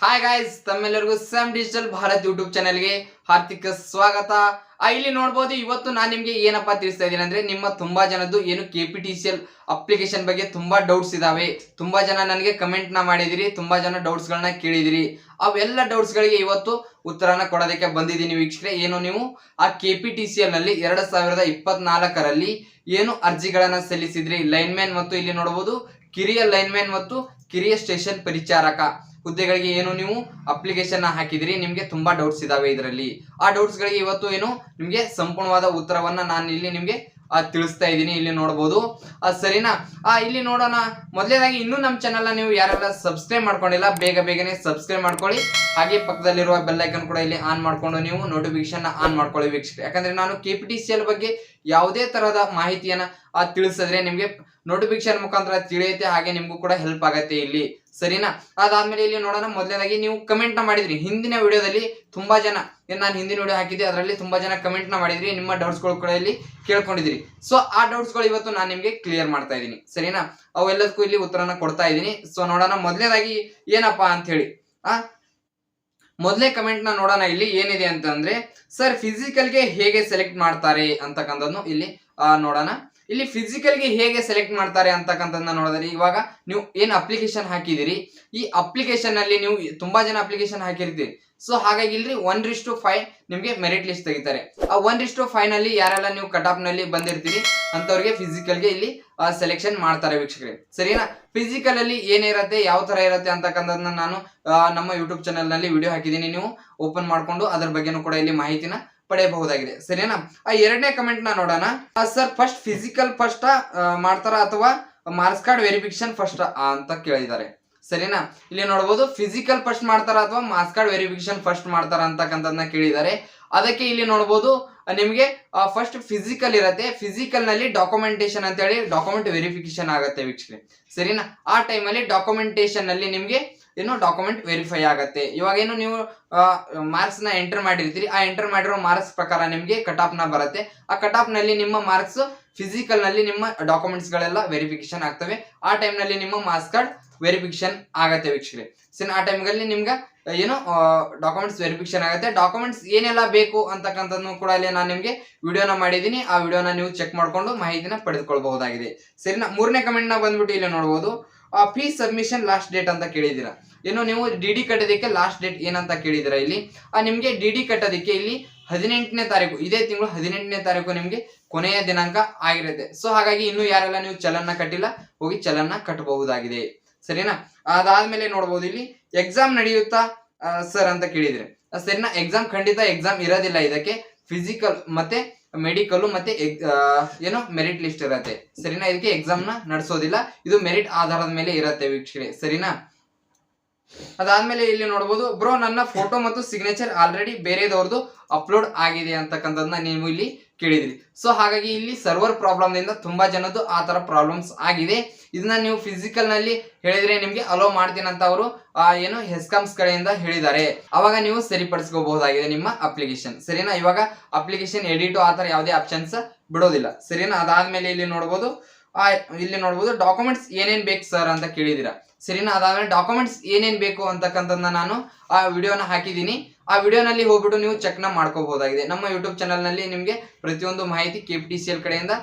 Hi guys ತಮ್ಮೆಲ್ಲರಿಗೂ some digital Bharat YouTube ಚಾನೆಲ್ಗೆ ಹಾರ್ದಿಕ ಸ್ವಾಗತ. ಇಲ್ಲಿ ನೋಡ್ಬೋದು, ಇವತ್ತು ನಾನು ನಿಮ್ಗೆ ಏನಪ್ಪಾ ತಿಳಿಸ್ತಾ ಇದ್ದೀನಿ ಅಂದ್ರೆ ನಿಮ್ಮ ತುಂಬಾ ಜನದ್ದು ಏನು K P T C L application ಬಗ್ಗೆ ತುಂಬಾ ಡೌಟ್ಸ್ ಇದಾವೆ. ತುಂಬಾ ಜನ ನನಗೆ ಕಮೆಂಟ್ನ ಮಾಡಿದಿರಿ, ತುಂಬಾ ಜನ ಡೌಟ್ಸ್ ಗಳನ್ನ ಕೇಳಿದಿರಿ. ಅವೆಲ್ಲ ಡೌಟ್ಸ್ ಗಳಿಗೆ ಇವತ್ತು ಉತ್ತರನ ಕೊಡೋದಕ್ಕೆ ಬಂದಿದ್ದೀನಿ ವೀಕ್ಷಕರೇ. ಏನು ನೀವು? ಆ ಕೆ ಪಿ ಟಿ ಸಿ ಎಲ್ನಲ್ಲಿ ಎರಡ್ ಸಾವಿರದ ಇಪ್ಪತ್ನಾಲ್ಕರಲ್ಲಿ ಏನು ಅರ್ಜಿಗಳನ್ನ ಸಲ್ಲಿಸಿದ್ರಿ? ಲೈನ್ಮ್ಯಾನ್ ಮತ್ತು ಇಲ್ಲಿ ನೋಡಬಹುದು ಕಿರಿಯ ಲೈನ್ಮ್ಯಾನ್ ಮತ್ತು ಕಿರಿಯ ಸ್ಟೇಷನ್ ಪರಿಚಾರಕ. ಹುದ್ದೆಗಳಿಗೆ ಏನು ನೀವು ಅಪ್ಲಿಕೇಶನ್ ಹಾಕಿದಿರಿ? ನಿಮ್ಗೆ ತುಂಬಾ ಡೌಟ್ಸ್ ಇದಾವೆ ಇದರಲ್ಲಿ. ಆ ಡೌಟ್ಸ್ ಗಳಿಗೆ ಇವತ್ತು ಏನು? ನಿಮ್ಗೆ ಸಂಪೂರ್ಣವಾದ ಉತ್ತರವನ್ನ ನಾನು ಇಲ್ಲಿ ನಿಮ್ಗೆ ತಿಳಿಸ್ತಾ ಇದ್ದೀನಿ. ಇಲ್ಲಿ ನೋಡಬಹುದು ಆ, ಸರಿನಾ? ಆ ಇಲ್ಲಿ ನೋಡೋಣ. ಮೊದಲನೇದಾಗಿ ಇನ್ನೂ ನಮ್ಮ ಚಾನಲ್ನ ನೀವು ಯಾರೆಲ್ಲ ಸಬ್ಸ್ಕ್ರೈಬ್ ಮಾಡ್ಕೊಂಡಿಲ್ಲ ಬೇಗ ಬೇಗನೆ ಸಬ್ಸ್ಕ್ರೈಬ್ ಮಾಡ್ಕೊಳ್ಳಿ. ಹಾಗೆ ಪಕ್ಕದಲ್ಲಿರುವ ಬೆಲ್ ಐಕನ್ ಕೂಡ ಇಲ್ಲಿ ಆನ್ ಮಾಡ್ಕೊಂಡು ನೀವು ನೋಟಿಫಿಕೇಶನ್ ಆನ್ ಮಾಡ್ಕೊಳ್ಳಿ ವೀಕ್ಷಕರು. ಯಾಕಂದ್ರೆ ನಾನು K P T C L ಬಗ್ಗೆ ಯಾವುದೇ ತರಹದ ಮಾಹಿತಿಯನ್ನ ತಿಳಿಸಿದ್ರೆ ನಿಮ್ಗೆ ನೋಟಿಫಿಕೇಶನ್ ಮುಖಾಂತರ ತಿಳಿಯುತ್ತೆ ಹಾಗೆ ನಿಮ್ಗೂ ಕೂಡ ಹೆಲ್ಪ್ ಆಗತ್ತೆ ಇಲ್ಲಿ. ಸರಿನಾ? ಅದಾದ್ಮೇಲೆ ಇಲ್ಲಿ ನೋಡೋಣ, ಮೊದಲನೇದಾಗಿ ನೀವು ಕಮೆಂಟ್ನ ಮಾಡಿದ್ರಿ. ಹಿಂದಿನ ವಿಡಿಯೋದಲ್ಲಿ ತುಂಬಾ ಜನ ನಾನು ಹಿಂದಿನ ವಿಡಿಯೋ ಹಾಕಿದ್ದೆ, ಅದರಲ್ಲಿ ತುಂಬಾ ಜನ ಕಮೆಂಟ್ನ ಮಾಡಿದ್ರಿ, ನಿಮ್ಮ ಡೌಟ್ಸ್ಗಳು ಕೂಡ ಇಲ್ಲಿ ಕೇಳ್ಕೊಂಡಿದ್ರಿ ಸೊ ಆ ಡೌಟ್ಸ್ಗಳು ಇವತ್ತು ನಾನು ನಿಮಗೆ ಕ್ಲಿಯರ್ ಮಾಡ್ತಾ ಇದ್ದೀನಿ. ಸರಿನಾ? ಅವೆಲ್ಲದಕ್ಕೂ ಇಲ್ಲಿ ಉತ್ತರನ ಕೊಡ್ತಾ ಇದ್ದೀನಿ. ಸೊ ನೋಡೋಣ, ಮೊದಲನೇದಾಗಿ ಏನಪ್ಪಾ ಅಂತ ಹೇಳಿ ಆ? ಮೊದಲೇ ಕಮೆಂಟ್ನ ನೋಡೋಣ ಇಲ್ಲಿ ಏನಿದೆ ಅಂತಂದ್ರೆ ಸರ್ ಫಿಸಿಕಲ್ಗೆ ಹೇಗೆ ಸೆಲೆಕ್ಟ್ ಮಾಡ್ತಾರೆ ಅಂತಕ್ಕಂಥದ್ದು ಇಲ್ಲಿ ನೋಡೋಣ. ಇಲ್ಲಿ ಫಿಸಿಕಲ್ಗೆ ಹೇಗೆ ಸೆಲೆಕ್ಟ್ ಮಾಡ್ತಾರೆ ಅಂತಕ್ಕಂಥದ್ದನ್ನ ನೋಡಿದ್ರೆ ಇವಾಗ ನೀವು ಏನ್ ಅಪ್ಲಿಕೇಶನ್ ಹಾಕಿದಿರಿ ಈ ಅಪ್ಲಿಕೇಶನ್ ಅಲ್ಲಿ ನೀವು ತುಂಬಾ ಜನ ಅಪ್ಲಿಕೇಶನ್ ಹಾಕಿರ್ತೀರಿ. ಸೊ ಹಾಗಾಗಿ ಇಲ್ರಿ ಒನ್ ರಿಸ್ ಟು ಫೈವ್ ನಿಮ್ಗೆ ಮೆರಿಟ್ ಲಿಸ್ಟ್ ತೆಗಿತಾರೆ. ಆ ಒನ್ ರಿಸ್ ಟು ಫೈವ್ನಲ್ಲಿ ಯಾರೆಲ್ಲ ನೀವು ಕಟ್ ಆಫ್ನಲ್ಲಿ ಬಂದಿರ್ತೀರಿ ಅಂತವ್ರಿಗೆ ಫಿಸಿಕಲ್ಗೆ ಇಲ್ಲಿ ಸೆಲೆಕ್ಷನ್ ಮಾಡ್ತಾರೆ ವೀಕ್ಷಕರೇ. ಸರಿನಾ? ಫಿಸಿಕಲ್ ಅಲ್ಲಿ ಏನಿರತ್ತೆ ಯಾವ ತರ ಇರುತ್ತೆ ಅಂತಕ್ಕಂಥದ್ದನ್ನ ನಾನು ನಮ್ಮ ಯೂಟ್ಯೂಬ್ ಚಾನಲ್ನಲ್ಲಿ ವಿಡಿಯೋ ಹಾಕಿದ್ದೀನಿ. ನೀವು ಓಪನ್ ಮಾಡ್ಕೊಂಡು ಅದ್ರ ಬಗ್ಗೆನೂ ಕೂಡ ಇಲ್ಲಿ ಮಾಹಿತಿನ ಪಡೆಯಬಹುದಾಗಿದೆ. ಸರಿನಾ? ಆ ಎರಡನೇ ಕಮೆಂಟ್ನ ನೋಡೋಣ. ಸರ್ ಫಸ್ಟ್ ಫಿಸಿಕಲ್ ಫಸ್ಟ್ ಮಾಡ್ತಾರ ಅಥವಾ ಮಾರ್ಕ್ಸ್ ಕಾರ್ಡ್ ವೆರಿಫಿಕೇಶನ್ ಫಸ್ಟ್ ಅಂತ ಕೇಳಿದ್ದಾರೆ. ಸರಿನಾ? ಇಲ್ಲಿ ನೋಡಬಹುದು ಫಿಸಿಕಲ್ ಫಸ್ಟ್ ಮಾಡ್ತಾರ ಅಥವಾ ಮಾರ್ಕ್ಸ್ ಕಾರ್ಡ್ ವೆರಿಫಿಕೇಶನ್ ಫಸ್ಟ್ ಮಾಡ್ತಾರ ಅಂತಕ್ಕಂಥದ್ದನ್ನ ಕೇಳಿದ್ದಾರೆ. ಅದಕ್ಕೆ ಇಲ್ಲಿ ನೋಡಬಹುದು ನಿಮಗೆ ಫಸ್ಟ್ ಫಿಸಿಕಲ್ ಇರತ್ತೆ. ಫಿಸಿಕಲ್ನಲ್ಲಿ ಡಾಕ್ಯುಮೆಂಟೇಶನ್ ಅಂತ ಹೇಳಿ ಡಾಕ್ಯುಮೆಂಟ್ ವೆರಿಫಿಕೇಶನ್ ಆಗುತ್ತೆ ವೀಕ್ಷಕರೇ. ಸರಿನಾ? ಆ ಟೈಮಲ್ಲಿ ಡಾಕ್ಯುಮೆಂಟೇಶನ್ನಲ್ಲಿ ನಿಮಗೆ ಏನು ಡಾಕ್ಯುಮೆಂಟ್ ವೆರಿಫೈ ಆಗುತ್ತೆ. ಇವಾಗ ಏನು ನೀವು ಮಾರ್ಕ್ಸ್ನ ಎಂಟರ್ ಮಾಡಿರ್ತೀರಿ, ಆ ಎಂಟರ್ ಮಾಡಿರೋ ಮಾರ್ಕ್ಸ್ ಪ್ರಕಾರ ನಿಮಗೆ ಕಟ್ ಆಫ್ನ ಬರುತ್ತೆ. ಆ ಕಟ್ ಆಫ್ನಲ್ಲಿ ನಿಮ್ಮ ಮಾರ್ಕ್ಸ್ ಫಿಸಿಕಲ್ನಲ್ಲಿ ನಿಮ್ಮ ಡಾಕ್ಯುಮೆಂಟ್ಸ್ ಗಳೆಲ್ಲ ವೆರಿಫಿಕೇಶನ್ ಆಗ್ತವೆ. ಆ ಟೈಮ್ನಲ್ಲಿ ನಿಮ್ಮ ಮಾರ್ಕ್ಸ್ ಕಾರ್ಡ್ ವೆರಿಫಿಕೇಶನ್ ಆಗತ್ತೆ ವೀಕ್ಷಕರೇ. ಸೊ ಆ ಟೈಮ್ಗಳಲ್ಲಿ ನಿಮ್ಗೆ ಏನು ಡಾಕ್ಯುಮೆಂಟ್ಸ್ ವೆರಿಫಿಕೇಶನ್ ಆಗುತ್ತೆ. ಡಾಕ್ಯುಮೆಂಟ್ಸ್ ಏನೆಲ್ಲ ಬೇಕು ಅಂತಕ್ಕಂಥದ್ದು ಕೂಡ ಇಲ್ಲಿ ನಾನು ನಿಮಗೆ ವಿಡಿಯೋನ ಮಾಡಿದ್ದೀನಿ. ಆ ವಿಡಿಯೋನ ನೀವು ಚೆಕ್ ಮಾಡಿಕೊಂಡು ಮಾಹಿತಿನ ಪಡೆದುಕೊಳ್ಬಹುದಾಗಿದೆ. ಸರಿನಾ? ಮೂರನೇ ಕಮೆಂಟ್ನ ಬಂದ್ಬಿಟ್ಟು ಇಲ್ಲಿ ನೋಡಬಹುದು ಫೀ ಸಬ್ಮಿಷನ್ ಲಾಸ್ಟ್ ಡೇಟ್ ಅಂತ ಕೇಳಿದ್ದೀರಾ? ಏನು ನೀವು ಡಿ ಡಿ ಕಟ್ಟೋದಕ್ಕೆ ಲಾಸ್ಟ್ ಡೇಟ್ ಏನಂತ ಕೇಳಿದ್ದೀರಾ ಇಲ್ಲಿ? ಆ, ನಿಮಗೆ ಡಿ ಡಿ ಕಟ್ಟೋದಕ್ಕೆ ಇಲ್ಲಿ ಹದಿನೆಂಟನೇ ತಾರೀಕು, ಇದೇ ತಿಂಗಳು ಹದಿನೆಂಟನೇ ತಾರೀಕು ನಿಮಗೆ ಕೊನೆಯ ದಿನಾಂಕ ಆಗಿರುತ್ತೆ. ಸೊ ಹಾಗಾಗಿ ಇನ್ನು ಯಾರೆಲ್ಲ ನೀವು ಚಲನ್ನ ಕಟ್ಟಿಲ್ಲ, ಹೋಗಿ ಚಲನ್ನ ಕಟ್ಟಬಹುದಾಗಿದೆ. ಸರಿನಾ? ಅದಾದ್ಮೇಲೆ ನೋಡ್ಬೋದು ಇಲ್ಲಿ ಎಕ್ಸಾಮ್ ನಡೆಯುತ್ತಾ ಸರ್ ಅಂತ ಕೇಳಿದ್ರೆ ಸರಿನಾ? ಎಕ್ಸಾಮ್ ಖಂಡಿತ ಎಕ್ಸಾಮ್ ಇರೋದಿಲ್ಲ ಇದಕ್ಕೆ. ಫಿಸಿಕಲ್ ಮತ್ತೆ ಮೆಡಿಕಲ್ ಮತ್ತೆ ಏನು ಮೆರಿಟ್ ಲಿಸ್ಟ್ ಇರತ್ತೆ. ಸರಿನಾ? ಇದಕ್ಕೆ ಎಕ್ಸಾಮ್ ನಡೆಸೋದಿಲ್ಲ. ಇದು ಮೆರಿಟ್ ಆಧಾರದ ಮೇಲೆ ಇರತ್ತೆ ವೀಕ್ಷಕರೇ. ಸರಿನಾ? ಅದಾದ್ಮೇಲೆ ಇಲ್ಲಿ ನೋಡಬಹುದು ಬ್ರೋ, ನನ್ನ ಫೋಟೋ ಮತ್ತು ಸಿಗ್ನೇಚರ್ ಆಲ್ರೆಡಿ ಬೇರೆದವ್ರದ್ದು ಅಪ್ಲೋಡ್ ಆಗಿದೆ ಅಂತಕ್ಕಂಥದ್ದನ್ನ ನೀವು ಇಲ್ಲಿ ಕೇಳಿದ್ರಿ. ಸೊ, ಹಾಗಾಗಿ ಇಲ್ಲಿ ಸರ್ವರ್ ಪ್ರಾಬ್ಲಮ್ನಿಂದ ತುಂಬಾ ಜನದ್ದು ಆ ತರ ಪ್ರಾಬ್ಲಮ್ಸ್ ಆಗಿದೆ. ಇದನ್ನ ನೀವು ಫಿಸಿಕಲ್ನಲ್ಲಿ ಹೇಳಿದ್ರೆ ನಿಮ್ಗೆ ಅಲೋ ಮಾಡ್ತೀನಿ ಅಂತ ಅವರು ಏನು ಹೆಸ್ಕಾಮ್ಸ್ ಕಡೆಯಿಂದ ಹೇಳಿದ್ದಾರೆ. ಅವಾಗ ನೀವು ಸರಿಪಡಿಸ್ಕೋಬಹುದಾಗಿದೆ ನಿಮ್ಮ ಅಪ್ಲಿಕೇಶನ್ ಸರಿನಾ? ಇವಾಗ ಅಪ್ಲಿಕೇಶನ್ ಎಡಿಟ್ ಆ ತರ ಯಾವುದೇ ಆಪ್ಷನ್ಸ್ ಬಿಡೋದಿಲ್ಲ. ಸರಿನಾ? ಅದಾದ್ಮೇಲೆ ಇಲ್ಲಿ ನೋಡಬಹುದು ಇಲ್ಲಿ ನೋಡಬಹುದು ಡಾಕ್ಯುಮೆಂಟ್ಸ್ ಏನೇನ್ ಬೇಕು ಸರ್ ಅಂತ ಕೇಳಿದಿರಾ ಸರಿನಾ? ಅದಾದ್ಮೇಲೆ ಡಾಕ್ಯುಮೆಂಟ್ಸ್ ಏನೇನು ಬೇಕು ಅಂತಕ್ಕಂಥದ್ದನ್ನ ನಾನು ಆ ವಿಡಿಯೋನ ಹಾಕಿದ್ದೀನಿ. ಆ ವಿಡಿಯೋನಲ್ಲಿ ಹೋಗ್ಬಿಟ್ಟು ನೀವು ಚೆಕ್ನ ಮಾಡ್ಕೋಬಹುದಾಗಿದೆ. ನಮ್ಮ ಯೂಟ್ಯೂಬ್ ಚಾನಲ್ನಲ್ಲಿ ನಿಮಗೆ ಪ್ರತಿಯೊಂದು ಮಾಹಿತಿ K P T C L ಕಡೆಯಿಂದ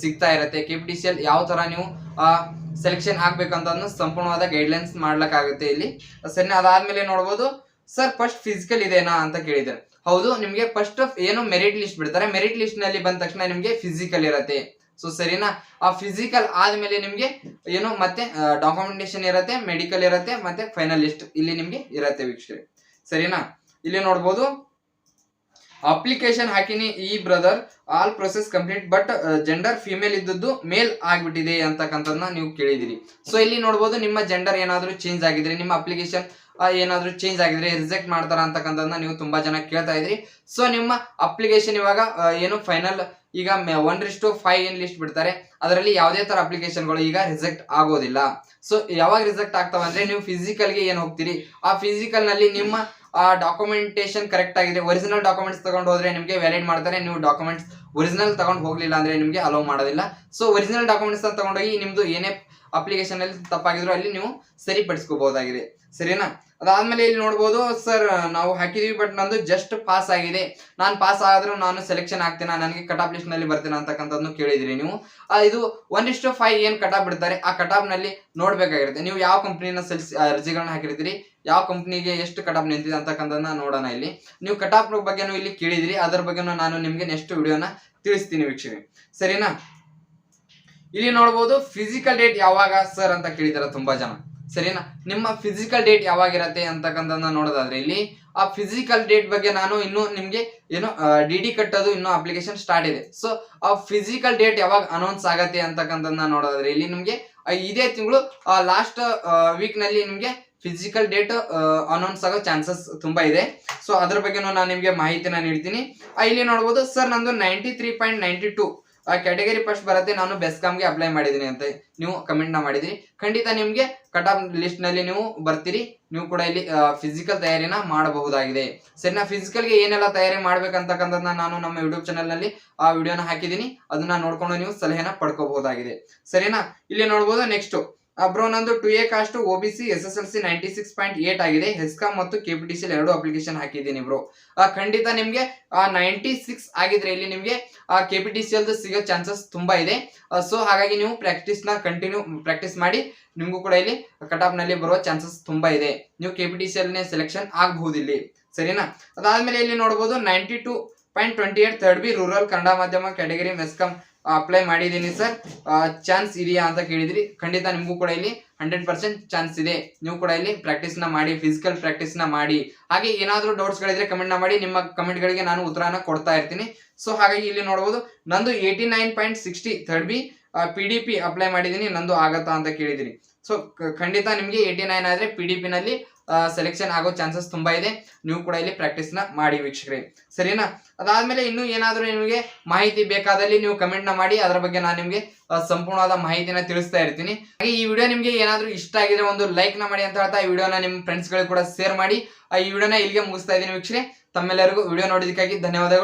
ಸಿಗ್ತಾ ಇರುತ್ತೆ. K P T C L ಯಾವ ತರ ನೀವು ಸೆಲೆಕ್ಷನ್ ಆಗ್ಬೇಕಂತ ಸಂಪೂರ್ಣವಾದ ಗೈಡ್ಲೈನ್ಸ್ ಮಾಡ್ಲಿಕ್ಕಾಗುತ್ತೆ ಇಲ್ಲಿ. ಸರಿನಾ? ಅದಾದಮೇಲೆ ನೋಡ್ಬೋದು ಸರ್ ಫಸ್ಟ್ ಫಿಸಿಕಲ್ ಇದೆನಾ? ಅಂತ ಕೇಳಿದ್ದಾರೆ. ಹೌದು, ನಿಮಗೆ ಫಸ್ಟ್ ಏನು ಮೆರಿಟ್ ಲಿಸ್ಟ್ ಬಿಡ್ತಾರೆ. ಮೆರಿಟ್ ಲಿಸ್ಟ್ನಲ್ಲಿ ಬಂದ ತಕ್ಷಣ ನಿಮಗೆ ಫಿಸಿಕಲ್ ಇರತ್ತೆ. ಸೊ ಸರಿನಾ? ಆ ಫಿಸಿಕಲ್ ಆದ್ಮೇಲೆ ನಿಮ್ಗೆ ಏನು ಮತ್ತೆ ಡಾಕ್ಯುಮೆಂಟೇಶನ್ ಇರತ್ತೆ ಮೆಡಿಕಲ್ ಇರತ್ತೆ, ಮತ್ತೆ ಫೈನಲ್ ಲಿಸ್ಟ್ ಇಲ್ಲಿ ನಿಮ್ಗೆ ಇರತ್ತೆ ವೀಕ್ಷಕರೇ. ಸರಿನಾ? ಇಲ್ಲಿ ನೋಡ್ಬೋದು. ಅಪ್ಲಿಕೇಶನ್ ಹಾಕಿನಿ ಈ brother all process complete but gender female ಇದ್ದದ್ದು ಮೇಲ್ ಆಗ್ಬಿಟ್ಟಿದೆ ಅಂತಕ್ಕಂಥದ್ದನ್ನ ನೀವು ಕೇಳಿದಿರಿ. ಸೊ ಇಲ್ಲಿ ನೋಡ್ಬೋದು ನಿಮ್ಮ ಜೆಂಡರ್ ಏನಾದ್ರೂ ಚೇಂಜ್ ಆಗಿದ್ರೆ, ನಿಮ್ಮ ಅಪ್ಲಿಕೇಶನ್ ಏನಾದ್ರೂ ಚೇಂಜ್ ಆಗಿದ್ರೆ ರಿಜೆಕ್ಟ್ ಮಾಡ್ತಾರ ಅಂತಕ್ಕಂಥದ್ದನ್ನ ನೀವು ತುಂಬಾ ಜನ ಕೇಳ್ತಾ ಇದ್ರಿ. ಸೊ ನಿಮ್ಮ ಅಪ್ಲಿಕೇಶನ್ ಇವಾಗ ಏನು ಫೈನಲ್ ಈಗ ಒನ್ ರಿಸ್ಟು ಫೈವ್ ಏನ್ ಲಿಸ್ಟ್ ಬಿಡ್ತಾರೆ, ಅದರಲ್ಲಿ ಯಾವುದೇ ತರ ಅಪ್ಲಿಕೇಶನ್ಗಳು ಈಗ ರಿಜೆಕ್ಟ್ ಆಗೋದಿಲ್ಲ. ಸೊ ಯಾವಾಗ ರಿಜೆಕ್ಟ್ ಆಗ್ತಾವ ಅಂದ್ರೆ ನೀವು ಫಿಸಿಕಲ್ಗೆ ಏನು ಹೋಗ್ತೀರಿ? ಆ ಫಿಸಿಕಲ್ನಲ್ಲಿ ನಿಮ್ಮ, ಆ ಡಾಕ್ಯುಮೆಂಟೇಶನ್ ಕರೆಕ್ಟ್ ಆಗಿದೆ ಒರಿಜಿನಲ್ ಡಾಕ್ಯುಮೆಂಟ್ಸ್ ತಗೊಂಡು ಹೋದ್ರೆ ನಿಮಗೆ ವ್ಯಾಲಿಡ್ ಮಾಡ್ತಾರೆ, ನೀವು ಡಾಕ್ಯುಮೆಂಟ್ಸ್ ಒರಿಜಿನಲ್ ತಗೊಂಡು ಹೋಗ್ಲಿಲ್ಲ ಅಂದ್ರೆ ನಿಮಗೆ ಅಲೋ ಮಾಡೋದಿಲ್ಲ. ಸೊ ಒರಿಜಿನಲ್ ಡಾಕ್ಯುಮೆಂಟ್ಸ್ ತಗೊಂಡೋಗಿ ನಿಮ್ದು ಏನೇ ಅಪ್ಲಿಕೇಶನ್ ಅಲ್ಲಿ ತಪ್ಪಾಗಿದ್ರು ಅಲ್ಲಿ ನೀವು ಸರಿಪಡಿಸ್ಕೋಬಹುದಾಗಿದೆ. ಸರಿನಾ? ಅದಾದ್ಮೇಲೆ ಇಲ್ಲಿ ನೋಡ್ಬೋದು ಸರ್ ನಾವು ಹಾಕಿದೀವಿ ಬಟ್ ನಂದು ಜಸ್ಟ್ ಪಾಸ್ ಆಗಿದೆ. ನಾನು ಪಾಸ್ ಆದ್ರೂ ನಾನು ಸೆಲೆಕ್ಷನ್ ಆಗ್ತೀನ ನನಗೆ ಕಟಾಪ್ ಲಿಸ್ಟ್ನಲ್ಲಿ ಬರ್ತೀನ ಅಂತಕ್ಕಂಥದ್ದು ಕೇಳಿದ್ರಿ ನೀವು. ಇದು ಒನ್ ಇಷ್ಟು ಫೈವ್ ಏನ್ ಕಟಾಪ್ ಬಿಡ್ತಾರೆ, ಆ ಕಟಾಪ್ನಲ್ಲಿ ನೋಡ್ಬೇಕಾಗಿರುತ್ತೆ. ನೀವು ಯಾವ ಕಂಪ್ನಿನ ಸೆಲ್ಸ್ ಅರ್ಜಿಗಳನ್ನ ಹಾಕಿರ್ತೀರಿ, ಯಾವ ಕಂಪ್ನಿಗೆ ಎಷ್ಟು ಕಟಾಪ್ ನಿಂತಿದೆ ಅಂತಕ್ಕಂಥದ್ದನ್ನ ನೋಡೋಣ ಇಲ್ಲಿ. ನೀವು ಕಟಾಪ್ ಬಗ್ಗೆನೂ ಇಲ್ಲಿ ಕೇಳಿದ್ರಿ, ಅದರ ಬಗ್ಗೆನೂ ನಾನು ನಿಮ್ಗೆ ನೆಕ್ಸ್ಟ್ ವಿಡಿಯೋನ ತಿಳಿಸ್ತೀನಿ ವೀಕ್ಷಣೆ ಸರಿನಾ? ಇಲ್ಲಿ ನೋಡ್ಬೋದು ಫಿಸಿಕಲ್ ಡೇಟ್ ಯಾವಾಗ ಸರ್ ಅಂತ ಕೇಳಿದಾರೆ ತುಂಬಾ ಜನ. ಸರಿನಾ? ನಿಮ್ಮ ಫಿಸಿಕಲ್ ಡೇಟ್ ಯಾವಾಗಿರತ್ತೆ ಅಂತಕ್ಕಂಥದ್ದನ್ನ ನೋಡೋದಾದ್ರೆ ಇಲ್ಲಿ ಆ ಫಿಸಿಕಲ್ ಡೇಟ್ ಬಗ್ಗೆ ನಾನು ಇನ್ನು ನಿಮ್ಗೆ ಏನು ಡಿ ಡಿ ಕಟ್ಟೋದು ಇನ್ನು ಅಪ್ಲಿಕೇಶನ್ ಸ್ಟಾರ್ಟ್ ಇದೆ. ಸೊ ಆ ಫಿಸಿಕಲ್ ಡೇಟ್ ಯಾವಾಗ ಅನೌನ್ಸ್ ಆಗತ್ತೆ ಅಂತಕ್ಕಂಥದ್ದನ್ನ ನೋಡೋದಾದ್ರೆ ಇಲ್ಲಿ ನಿಮ್ಗೆ ಆ, ಇದೇ ತಿಂಗಳು ಲಾಸ್ಟ್ ವೀಕ್ನಲ್ಲಿ ನಿಮ್ಗೆ ಫಿಸಿಕಲ್ ಡೇಟ್ ಅನೌನ್ಸ್ ಆಗೋ ಚಾನ್ಸಸ್ ತುಂಬಾ ಇದೆ. ಸೊ ಅದ್ರ ಬಗ್ಗೆನೂ ನಾನು ನಿಮ್ಗೆ ಮಾಹಿತಿನ ನೀಡ್ತೀನಿ. ಆ, ಇಲ್ಲಿ ನೋಡ್ಬೋದು ಸರ್ ನಂದು ninety three point ninety two category first ಬರುತ್ತೆ, ನಾನು ಬೆಸ್ಕಾಮ್ಗೆ ಅಪ್ಲೈ ಮಾಡಿದ್ದೀನಿ ಅಂತ ನೀವು ಕಮೆಂಟ್ನ ಮಾಡಿದ್ರಿ. ಖಂಡಿತ ನಿಮಗೆ ಕಟ್ ಆಫ್ ಲಿಸ್ಟ್ನಲ್ಲಿ ನೀವು ಬರ್ತೀರಿ. ನೀವು ಕೂಡ ಇಲ್ಲಿ ಫಿಸಿಕಲ್ ತಯಾರಿನ ಮಾಡಬಹುದಾಗಿದೆ. ಸರಿನಾ? ಫಿಸಿಕಲ್ಗೆ ಏನೆಲ್ಲ ತಯಾರಿ ಮಾಡ್ಬೇಕಂತಕ್ಕಂಥದ್ದನ್ನ ನಾನು ನಮ್ಮ ಯೂಟ್ಯೂಬ್ ಚಾನಲ್ನಲ್ಲಿ ಆ ವಿಡಿಯೋನ ಹಾಕಿದ್ದೀನಿ. ಅದನ್ನ ನೋಡ್ಕೊಂಡು ನೀವು ಸಲಹೆನ ಪಡ್ಕೋಬಹುದಾಗಿದೆ. ಸರಿನಾ? ಇಲ್ಲಿ ನೋಡ್ಬೋದು ನೆಕ್ಸ್ಟ್ ಬ್ರೋ ನಂದು two A caste O B C S S L C ninety six point eight ಆಗಿದೆ. ಹೆಸ್ಕಾಮ್ ಮತ್ತು ಕೆ ಪಿ ಟಿ ಸಿ ಎರಡು ಅಪ್ಲಿಕೇಶನ್ ಹಾಕಿದ್ದೀನಿ ಬ್ರೋ. ಖಂಡಿತ ನಿಮ್ಗೆ ನೈಂಟಿ ಸಿಕ್ಸ್ ಆಗಿದ್ರೆ ಇಲ್ಲಿ ನಿಮ್ಗೆ ಕೆ ಪಿ ಟಿ ಸಿ ಸಿಗೋ ಚಾನ್ಸಸ್ ತುಂಬಾ ಇದೆ. ಸೊ ಹಾಗಾಗಿ ನೀವು ಪ್ರಾಕ್ಟೀಸ್ನ ಕಂಟಿನ್ಯೂ ಪ್ರಾಕ್ಟೀಸ್ ಮಾಡಿ, ನಿಮಗೂ ಕೂಡ ಇಲ್ಲಿ ಕಟಾಪ್ನಲ್ಲಿ ಬರುವ ಚಾನ್ಸಸ್ ತುಂಬಾ ಇದೆ. ನೀವು K P T C selection ಆಗಬಹುದು ಇಲ್ಲಿ ಸರಿನಾ? ಅದಾದ್ಮೇಲೆ ಇಲ್ಲಿ ನೋಡಬಹುದು ninety two point twenty eight third B rural Kannada ಮಾಧ್ಯಮ ಕ್ಯಾಟಗರಿ ಮೆಸ್ಕಾಮ್ ಅಪ್ಲೈ ಮಾಡಿದ್ದೀನಿ ಸರ್ ಚಾನ್ಸ್ ಇದೆಯಾ ಅಂತ ಕೇಳಿದ್ರಿ. ಖಂಡಿತ ನಿಮಗೂ ಕೂಡ ಇಲ್ಲಿ ಹಂಡ್ರೆಡ್ ಪರ್ಸೆಂಟ್ ಚಾನ್ಸ್ ಇದೆ. ನೀವು ಕೂಡ ಇಲ್ಲಿ ಪ್ರಾಕ್ಟೀಸ್ನ ಮಾಡಿ ಫಿಸಿಕಲ್ ಪ್ರಾಕ್ಟೀಸ್ನ ಮಾಡಿ. ಹಾಗೆ ಏನಾದರೂ ಡೌಟ್ಸ್ ಗಳಿದ್ರೆ ಕಮೆಂಟ್ನ ಮಾಡಿ, ನಿಮ್ಮ ಕಮೆಂಟ್ಗಳಿಗೆ ನಾನು ಉತ್ತರನ ಕೊಡ್ತಾ ಇರ್ತೀನಿ. ಸೊ ಹಾಗಾಗಿ ಇಲ್ಲಿ ನೋಡಬಹುದು ನಂದು eighty nine point sixty third B P D P apply ಮಾಡಿದ್ದೀನಿ. ನಂದು ಆಗತ್ತಾ ಅಂತ ಕೇಳಿದಿರಿ. ಸೊ ಖಂಡಿತ ನಿಮಗೆ ಏಯ್ಟಿ ನೈನ್ ಆದರೆ ಪಿ ಡಿ ಪಿ ನಲ್ಲಿ ಸೆಲೆಕ್ಷನ್ ಆಗೋ ಚಾನ್ಸಸ್ ತುಂಬಾ ಇದೆ. ನೀವು ಕೂಡ ಇಲ್ಲಿ ಪ್ರಾಕ್ಟೀಸ್ನ ಮಾಡಿ ವೀಕ್ಷಕರೇ. ಸರಿನಾ? ಅದಾದ್ಮೇಲೆ ಇನ್ನು ಏನಾದರೂ ನಿಮಗೆ ಮಾಹಿತಿ ಬೇಕಾದಲ್ಲಿ ನೀವು ಕಮೆಂಟ್ನ ಮಾಡಿ, ಅದರ ಬಗ್ಗೆ ನಾನು ನಿಮಗೆ ಸಂಪೂರ್ಣವಾದ ಮಾಹಿತಿನ ತಿಳಿಸ್ತಾ ಇರ್ತೀನಿ. ಹಾಗೆ ಈ ವಿಡಿಯೋ ನಿಮಗೆ ಏನಾದರೂ ಇಷ್ಟ ಆಗಿದ್ರೆ ಒಂದು ಲೈಕ್ನ ಮಾಡಿ ಅಂತ ಹೇಳ್ತಾ, ಈ ವಿಡಿಯೋನ ನಿಮ್ಮ ಫ್ರೆಂಡ್ಸ್ಗಳು ಕೂಡ ಶೇರ್ ಮಾಡಿ ಈ ವಿಡಿಯೋನ ಇಲ್ಲಿಗೆ ಮುಗಿಸ್ತಾ ಇದ್ದೀನಿ ವೀಕ್ಷಣೆ ತಮ್ಮೆಲ್ಲರಿಗೂ ವಿಡಿಯೋ ನೋಡಿದಕ್ಕಾಗಿ ಧನ್ಯವಾದಗಳು.